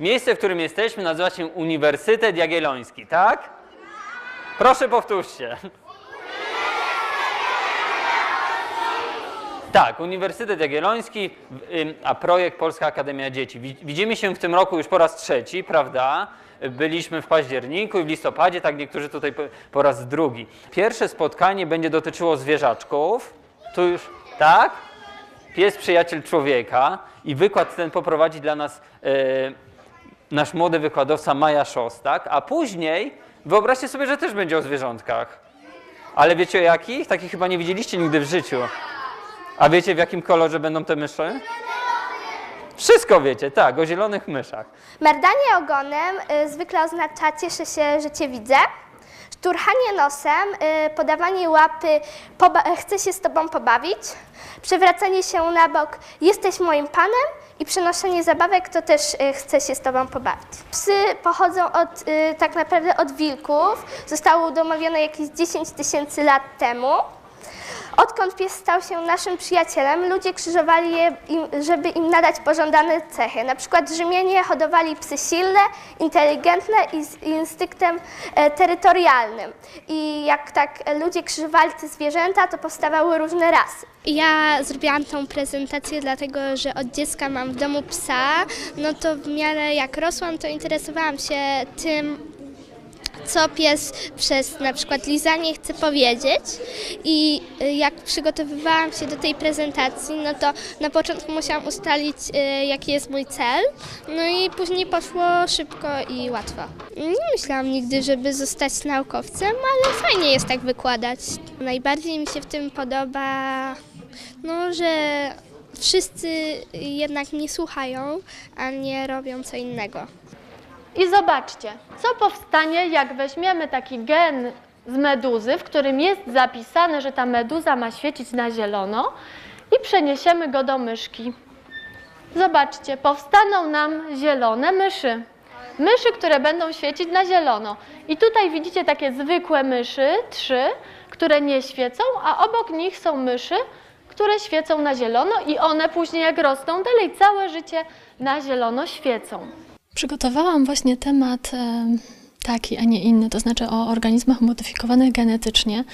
Miejsce, w którym jesteśmy, nazywa się Uniwersytet Jagielloński, tak? Proszę powtórzcie. Tak, Uniwersytet Jagielloński, a projekt Polska Akademia Dzieci. Wi- Widzimy się w tym roku już po raz trzeci, prawda? Byliśmy w październiku i w listopadzie, tak niektórzy tutaj po, po raz drugi. Pierwsze spotkanie będzie dotyczyło zwierzaczków. Tu już, tak? Pies przyjaciel człowieka i wykład ten poprowadzi dla nas e, nasz młody wykładowca Maja Szostak, a później wyobraźcie sobie, że też będzie o zwierzątkach. Ale wiecie o jakich? Takich chyba nie widzieliście nigdy w życiu. A wiecie w jakim kolorze będą te myszy? Wszystko wiecie, tak, o zielonych myszach. Merdanie ogonem y, zwykle oznacza cieszę się, że cię widzę. Szturchanie nosem, y, podawanie łapy, chcę się z tobą pobawić. Przewracanie się na bok, jesteś moim panem. I przenoszenie zabawek to też y, chcę się z tobą pobawić. Psy pochodzą od, y, tak naprawdę od wilków. Zostały udomowione jakieś 10 tysięcy lat temu. Odkąd pies stał się naszym przyjacielem, ludzie krzyżowali je, im, żeby im nadać pożądane cechy. Na przykład Rzymianie hodowali psy silne, inteligentne i z instynktem e, terytorialnym. I jak tak ludzie krzyżowali te zwierzęta, to powstawały różne rasy. Ja zrobiłam tą prezentację dlatego, że od dziecka mam w domu psa. No to w miarę jak rosłam, to interesowałam się tym, co pies przez na przykład lizanie chce powiedzieć. I y, jak przygotowywałam się do tej prezentacji, no to na początku musiałam ustalić, y, jaki jest mój cel. No i później poszło szybko i łatwo. Nie myślałam nigdy, żeby zostać naukowcem, ale fajnie jest tak wykładać. Najbardziej mi się w tym podoba, no, że wszyscy jednak mnie słuchają, a nie robią co innego. I zobaczcie, co powstanie, jak weźmiemy taki gen z meduzy, w którym jest zapisane, że ta meduza ma świecić na zielono i przeniesiemy go do myszki. Zobaczcie, powstaną nam zielone myszy. Myszy, które będą świecić na zielono. I tutaj widzicie takie zwykłe myszy, trzy, które nie świecą, a obok nich są myszy, które świecą na zielono i one później jak rosną, dalej całe życie na zielono świecą. Przygotowałam właśnie temat taki, a nie inny, to znaczy o organizmach modyfikowanych genetycznie.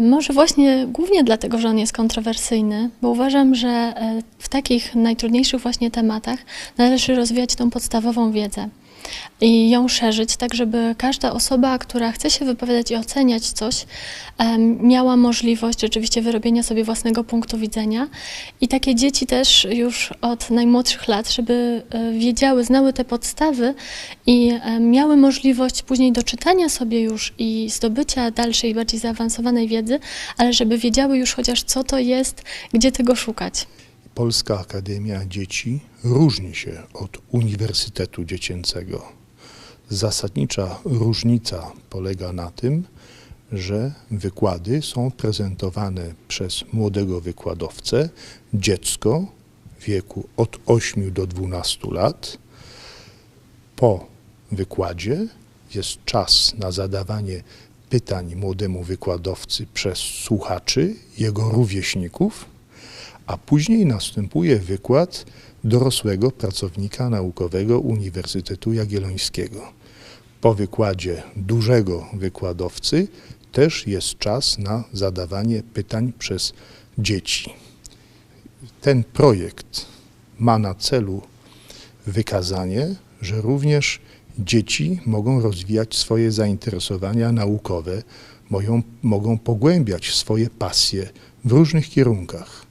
Może właśnie głównie dlatego, że on jest kontrowersyjny, bo uważam, że e, w takich najtrudniejszych właśnie tematach należy rozwijać tą podstawową wiedzę i ją szerzyć, tak żeby każda osoba, która chce się wypowiadać i oceniać coś, miała możliwość rzeczywiście wyrobienia sobie własnego punktu widzenia. I takie dzieci też już od najmłodszych lat, żeby e, wiedziały, znały te podstawy i e, miały możliwość później doczytania sobie już i zdobycia dalszej, bardziej zaawansowanej wiedzy, ale żeby wiedziały już chociaż co to jest, gdzie tego szukać. Polska Akademia Dzieci różni się od Uniwersytetu Dziecięcego. Zasadnicza różnica polega na tym, że wykłady są prezentowane przez młodego wykładowcę, dziecko w wieku od 8 do 12 lat. Po wykładzie jest czas na zadawanie pytań młodemu wykładowcy przez słuchaczy, jego rówieśników a później następuje wykład dorosłego pracownika naukowego Uniwersytetu Jagiellońskiego. Po wykładzie dużego wykładowcy też jest czas na zadawanie pytań przez dzieci. Ten projekt ma na celu wykazanie, że również dzieci mogą rozwijać swoje zainteresowania naukowe, mogą, mogą pogłębiać swoje pasje w różnych kierunkach.